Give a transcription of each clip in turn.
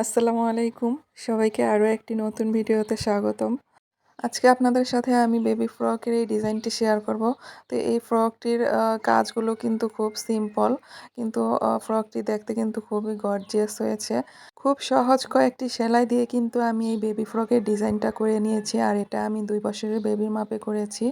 আসসালামু আলাইকুম। সবাইকে আরও একটি নতুন ভিডিওতে স্বাগতম। আজকে আপনাদের সাথে আমি বেবি ফ্রকের এই ডিজাইনটি শেয়ার করব। তো এই ফ্রকটির কাজগুলো কিন্তু খুব সিম্পল কিন্তু ফ্রকটি দেখতে কিন্তু খুবই গর্জিয়াস হয়েছে। খুব সহজ কয়েকটি সেলাই দিয়ে কিন্তু আমি এই বেবি ফ্রকের ডিজাইনটা করে নিয়েছি, আর এটা আমি দুই বছরের বেবির মাপে করেছি।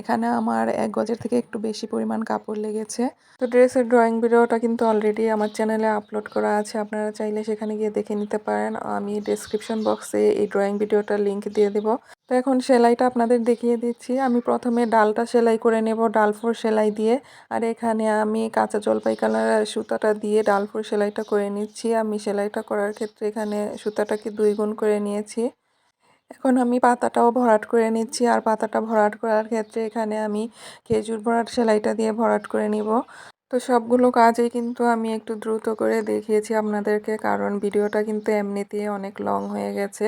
এখানে আমার এক গজের থেকে একটু বেশি পরিমাণ কাপড় লেগেছে। তো ড্রেসের ড্রয়িং ভিডিওটা কিন্তু অলরেডি আমার চ্যানেলে আপলোড করা আছে, আপনারা চাইলে সেখানে গিয়ে দেখে নিতে পারেন। আমি ডেসক্রিপশন বক্সে এই ড্রয়িং ভিডিওটার লিঙ্ক দিয়ে দেবো। তো এখন সেলাইটা আপনাদের দেখিয়ে দিচ্ছি। আমি প্রথমে ডালটা সেলাই করে নেব ডালফোর সেলাই দিয়ে। আর এখানে আমি কাঁচা জলপাই কালার সুতাটা দিয়ে ডালফোর সেলাইটা করে নিচ্ছি। আমি সেলাইটা করার ক্ষেত্রে এখানে সুতাটাকে দুই গুণ করে নিয়েছি। এখন আমি পাতাটাও ভরাট করে নিচ্ছি। আর পাতাটা ভরাট করার ক্ষেত্রে এখানে আমি খেজুর ভরাট সেলাইটা দিয়ে ভরাট করে নিব। তো সবগুলো কাজই কিন্তু আমি একটু দ্রুত করে দেখিয়েছি আপনাদেরকে, কারণ ভিডিওটা কিন্তু এমনিতেই অনেক লং হয়ে গেছে।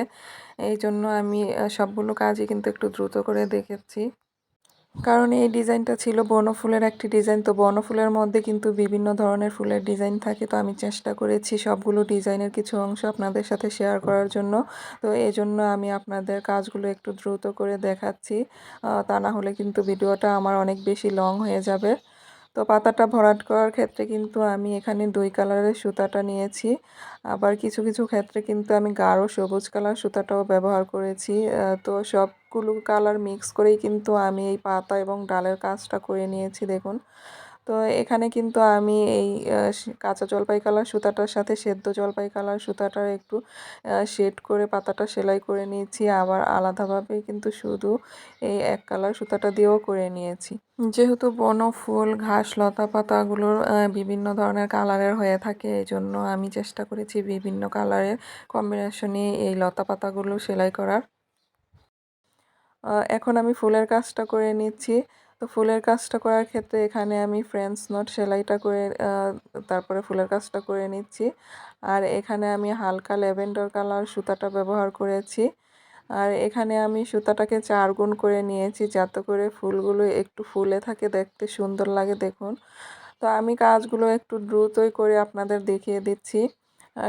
এই জন্য আমি সবগুলো কাজই কিন্তু একটু দ্রুত করে দেখেছি। কারণ এই ডিজাইনটা ছিল বনফুলের একটি ডিজাইন, তো বনফুলের মধ্যে কিন্তু বিভিন্ন ধরনের ফুলের ডিজাইন থাকে। তো আমি চেষ্টা করেছি সবগুলো ডিজাইনের কিছু অংশ আপনাদের সাথে শেয়ার করার জন্য। তো এই জন্য আমি আপনাদের কাজগুলো একটু দ্রুত করে দেখাচ্ছি। তা না হলে কিন্তু ভিডিওটা আমার অনেক বেশি লং হয়ে যাবে। তো পাতাটা ভরাট করার ক্ষেত্রে কিন্তু আমি এখানে দুই কালারের সুতাটা নিয়েছি। আবার কিছু কিছু ক্ষেত্রে কিন্তু আমি গাঢ় সবুজ কালার সুতাটাও ব্যবহার করেছি। তো সবগুলো কালার মিক্স করেই কিন্তু আমি এই পাতা এবং ডালের কাজটা করে নিয়েছি, দেখুন। তো এখানে কিন্তু আমি এই কাঁচা জলপাই কালার সুতাটার সাথে সেদ্ধ জলপাই কালার সুতাটার একটু শেড করে পাতাটা সেলাই করে নিয়েছি। আবার আলাদাভাবে কিন্তু শুধু এই এক কালার সুতাটা দিয়েও করে নিয়েছি। যেহেতু বন, ফুল, ঘাস, লতা পাতাগুলোর বিভিন্ন ধরনের কালারের হয়ে থাকে এই জন্য আমি চেষ্টা করেছি বিভিন্ন কালারের কম্বিনেশনে এই লতা পাতাগুলো সেলাই করার। এখন আমি ফুলের কাজটা করে নিচ্ছি। তো ফুলের কাজটা করার ক্ষেত্রে এখানে আমি ফ্রেন্স নট সেলাইটা করে তারপরে ফুলের কাজটা করে নিচ্ছি। আর এখানে আমি হালকা ল্যাভেন্ডার কালার সুতাটা ব্যবহার করেছি। আর এখানে আমি সুতাটাকে চার গুণ করে নিয়েছি যাতে করে ফুলগুলো একটু ফুলে থাকে, দেখতে সুন্দর লাগে দেখুন। তো আমি কাজগুলো একটু দ্রুতই করে আপনাদের দেখিয়ে দিচ্ছি।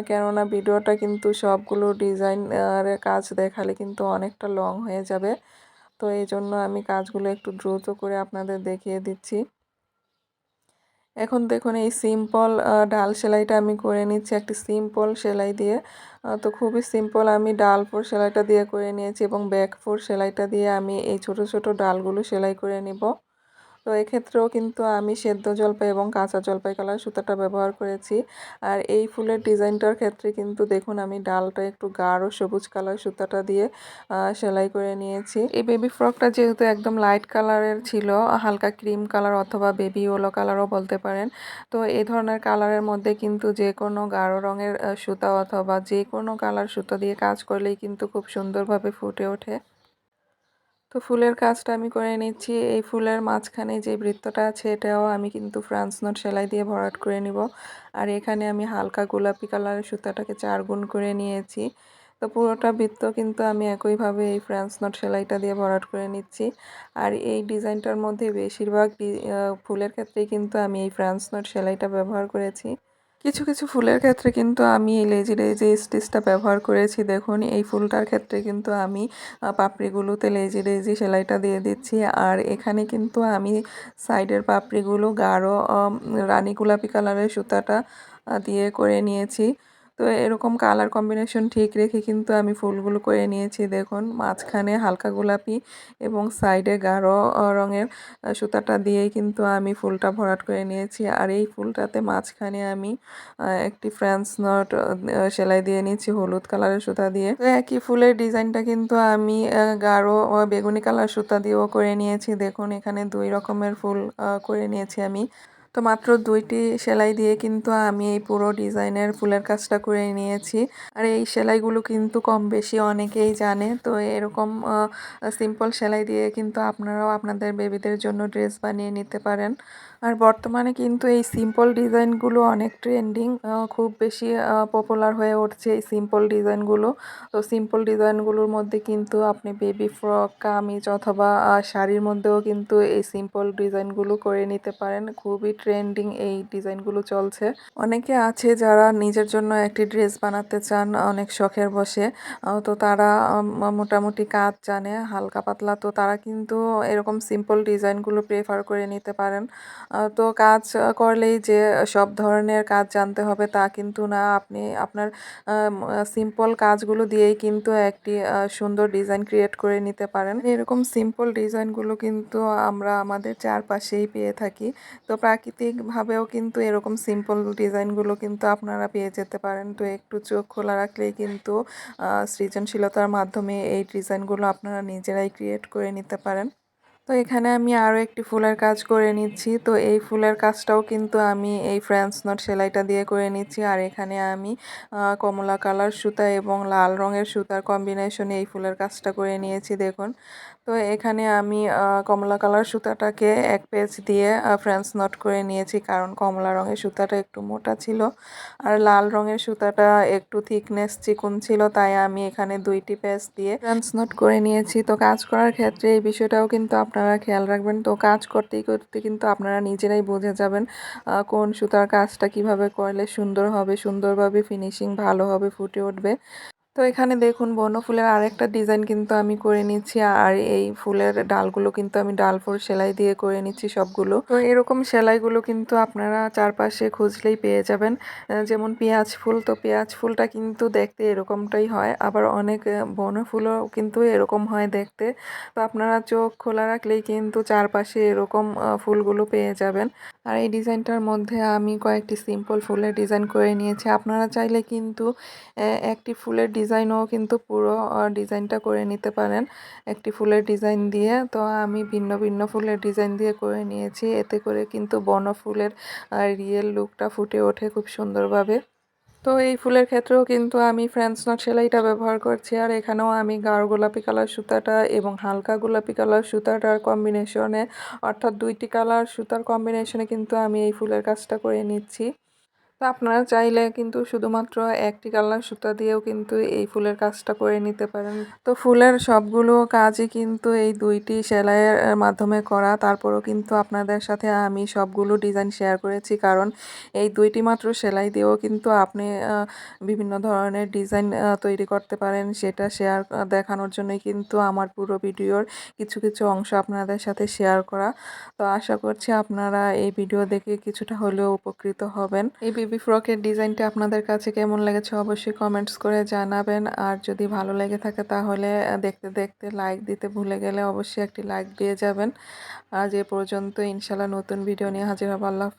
কেননা ভিডিওটা কিন্তু সবগুলো ডিজাইনের কাজ দেখালে কিন্তু অনেকটা লং হয়ে যাবে। তো এই জন্য আমি কাজগুলো একটু দ্রুত করে আপনাদের দেখিয়ে দিচ্ছি। এখন দেখুন এই সিম্পল ডাল সেলাইটা আমি করে নিচ্ছি একটি সিম্পল সেলাই দিয়ে। তো খুবই সিম্পল আমি ডাল ফোর সেলাইটা দিয়ে করে নিয়েছি এবং ব্যাক ফোর সেলাইটা দিয়ে আমি এই ছোট ছোট ডালগুলো সেলাই করে নিব। তো এক্ষেত্রেও কিন্তু আমি সেদ্ধ জলপাই এবং কাঁচা জলপাই কালার সুতাটা ব্যবহার করেছি। আর এই ফুলের ডিজাইনটার ক্ষেত্রে কিন্তু দেখুন আমি ডালটা একটু গাঢ় সবুজ কালার সুতাটা দিয়ে সেলাই করে নিয়েছি। এই বেবি ফ্রকটা যেহেতু একদম লাইট কালারের ছিল, হালকা ক্রিম কালার অথবা বেবি ওলো কালারও বলতে পারেন, তো এই ধরনের কালারের মধ্যে কিন্তু যে কোনো গাঢ় রঙের সুতা অথবা যে কোনো কালার সুতা দিয়ে কাজ করলেই কিন্তু খুব সুন্দরভাবে ফুটে ওঠে। তো ফুলের কাজটা আমি করে নিচ্ছি। এই ফুলের মাঝখানে যে বৃত্তটা আছে, এটাও আমি কিন্তু ফ্রান্স নোট সেলাই দিয়ে ভরাট করে নিব। আর এখানে আমি হালকা গোলাপি কালারের সুতাটাকে চার গুণ করে নিয়েছি। তো পুরোটা বৃত্ত কিন্তু আমি একইভাবে এই ফ্রান্স নট সেলাইটা দিয়ে ভরাট করে নিচ্ছি। আর এই ডিজাইনটার মধ্যে বেশিরভাগ ফুলের ক্ষেত্রেই কিন্তু আমি এই ফ্রান্স নট সেলাইটা ব্যবহার করেছি। কিছু কিছু ফুলের ক্ষেত্রে কিন্তু আমি এই লেজি লেজি স্টিচটা ব্যবহার করেছি। দেখুন, এই ফুলটার ক্ষেত্রে কিন্তু আমি পাপড়িগুলোতে লেজি লেজি সেলাইটা দিয়ে দিচ্ছি। আর এখানে কিন্তু আমি সাইডের পাপড়িগুলো গাঢ় রানী গোলাপি কালারের সুতাটা দিয়ে করে নিয়েছি। তো এরকম কালার কম্বিনেশন ঠিক রেখে কিন্তু আমি ফুলগুলো করে নিয়েছি, দেখুন। মাঝখানে হালকা গোলাপি এবং সাইডে গাঢ় রঙের সুতাটা দিয়েই কিন্তু আমি ফুলটা ভরাট করে নিয়েছি। আর এই ফুলটাতে মাঝখানে আমি একটি ফ্রেন্স নট সেলাই দিয়ে নিয়েছি হলুদ কালারের সুতা দিয়ে। তো একই ফুলের ডিজাইনটা কিন্তু আমি গাঢ় বেগুনি কালার সুতা দিয়েও করে নিয়েছি। দেখুন, এখানে দুই রকমের ফুল করে নিয়েছি আমি। তো মাত্র দুইটি সেলাই দিয়ে কিন্তু আমি এই পুরো ডিজাইনের ফুলের কাজটা করে নিয়েছি। আর এই সেলাইগুলো কিন্তু কম বেশি অনেকেই জানে। তো এরকম সিম্পল সেলাই দিয়ে কিন্তু আপনারাও আপনাদের বেবিদের জন্য ড্রেস বানিয়ে নিতে পারেন। আর বর্তমানে কিন্তু এই সিম্পল ডিজাইনগুলো অনেক ট্রেন্ডিং খুব বেশি পপুলার হয়ে উঠছে এই সিম্পল ডিজাইনগুলো। তো সিম্পল ডিজাইনগুলোর মধ্যে কিন্তু আপনি বেবি ফ্রক কামিজ অথবা শাড়ির মধ্যেও কিন্তু এই সিম্পল ডিজাইনগুলো করে নিতে পারেন। খুবই ট্রেন্ডিং এই ডিজাইনগুলো চলছে। অনেকে আছে যারা নিজের জন্য একটি ড্রেস বানাতে চান, অনেক শখের বসে। তো তারা মোটামুটি কাজ জানে, হালকা পাতলা। তো তারা কিন্তু এরকম সিম্পল ডিজাইনগুলো প্রেফার করে নিতে পারেন। তো কাজ করলেই যে সব ধরনের কাজ জানতে হবে তা কিন্তু না। আপনি আপনার সিম্পল কাজগুলো দিয়েই কিন্তু একটি সুন্দর ডিজাইন ক্রিয়েট করে নিতে পারেন। এরকম সিম্পল ডিজাইনগুলো কিন্তু আমরা আমাদের চারপাশেই পেয়ে থাকি। তো প্রাকৃতিকভাবেও কিন্তু এরকম সিম্পল ডিজাইনগুলো কিন্তু আপনারা পেয়ে যেতে পারেন। তো একটু চোখ খোলা রাখলেই কিন্তু সৃজনশীলতার মাধ্যমে এই ডিজাইনগুলো আপনারা নিজেরাই ক্রিয়েট করে নিতে পারেন। তো এখানে আমি আরও একটি ফুলের কাজ করে নিচ্ছি। তো এই ফুলের কাজটাও কিন্তু আমি এই ফ্রেন্স নট সেলাইটা দিয়ে করে নিচ্ছি। আর এখানে আমি কমলা কালার সুতা এবং লাল রঙের সুতার কম্বিনেশনে এই ফুলের কাজটা করে নিয়েছি, দেখুন। তো এখানে আমি কমলা কালার সুতাটাকে এক পেজ দিয়ে ফ্রেন্স নট করে নিয়েছি। কারণ কমলা রঙের সুতাটা একটু মোটা ছিল আর লাল রঙের সুতাটা একটু থিকনেস চিকুন ছিল, তাই আমি এখানে দুইটি পেজ দিয়ে ফ্রেন্স নট করে নিয়েছি। তো কাজ করার ক্ষেত্রে এই বিষয়টাও কিন্তু আপনারা খেয়াল রাখবেন। তো কাজ করতেই করতে কিন্তু আপনারা নিজেরাই বুঝে যাবেন কোন সুতার কাজটা কীভাবে করলে সুন্দর হবে, সুন্দরভাবে ফিনিশিং ভালো হবে, ফুটে উঠবে। তো এখানে দেখুন বন্য ফুলের আরেকটা ডিজাইন কিন্তু আমি করে নিচ্ছি আর এই ফুলের ডালগুলো কিন্তু আমি ডাল ফোর সেলাই দিয়ে করে নিচ্ছি সবগুলো। তো এরকম সেলাইগুলো কিন্তু আপনারা চারপাশে খুঁজলেই পেয়ে যাবেন। যেমন পেঁয়াজ ফুল তো পেঁয়াজ ফুলটা কিন্তু দেখতে এরকমটাই হয়। আবার অনেক আহ, বন ফুলও কিন্তু এরকম হয় দেখতে। তো আপনারা চোখ খোলা রাখলেই কিন্তু চারপাশে এরকম ফুলগুলো পেয়ে যাবেন। আর এই ডিজাইনটার মধ্যে আমি কয়েকটি সিম্পল ফুলের ডিজাইন করে নিয়েছি। আপনারা চাইলে কিন্তু একটি ফুলের ডিজাইনও কিন্তু পুরো ডিজাইনটা করে নিতে পারেন। একটি ফুলের ডিজাইন দিয়ে, তো আমি ভিন্ন ভিন্ন ফুলের ডিজাইন দিয়ে করে নিয়েছি। এতে করে কিন্তু বন ফুলের রিয়েল লুকটা ফুটে ওঠে খুব সুন্দরভাবে। তো এই ফুলের ক্ষেত্রেও কিন্তু আমি ফ্রেন্স নট সেলাইটা ব্যবহার করছি। আর এখানেও আমি গাঢ় গোলাপি কালার সুতাটা এবং হালকা গোলাপি কালার সুতাটার কম্বিনেশনে অর্থাৎ দুইটি কালার সুতার কম্বিনেশনে কিন্তু আমি এই ফুলের কাজটা করে নিচ্ছি। তো আপনারা চাইলে কিন্তু শুধুমাত্র একটি কালার সুতা দিয়েও কিন্তু এই ফুলের কাজটা করে নিতে পারেন। তো ফুলের সবগুলো কাজই কিন্তু এই দুইটি সেলাইয়ের মাধ্যমে করা। তারপরও কিন্তু আপনাদের সাথে আমি সবগুলো ডিজাইন শেয়ার করেছি। কারণ এই দুইটি মাত্র সেলাই দিয়েও কিন্তু আপনি বিভিন্ন ধরনের ডিজাইন তৈরি করতে পারেন। সেটা শেয়ার দেখানোর জন্যই কিন্তু আমার পুরো ভিডিওর কিছু কিছু অংশ আপনাদের সাথে শেয়ার করা। তো আশা করছি আপনারা এই ভিডিও দেখে কিছুটা হলেও উপকৃত হবেন। এই বেবি ফ্রকের ডিজাইনটা আপনাদের কাছে কেমন লেগেছে অবশ্যই কমেন্টস করে জানাবেন। আর যদি ভালো লেগে থাকে তাহলে দেখতে দেখতে লাইক দিতে ভুলে গেলে অবশ্যই একটি লাইক দিয়ে যাবেন। আজ এ পর্যন্ত ইনশাল্লাহ নতুন ভিডিও নিয়ে হাজির হব। আল্লাহ।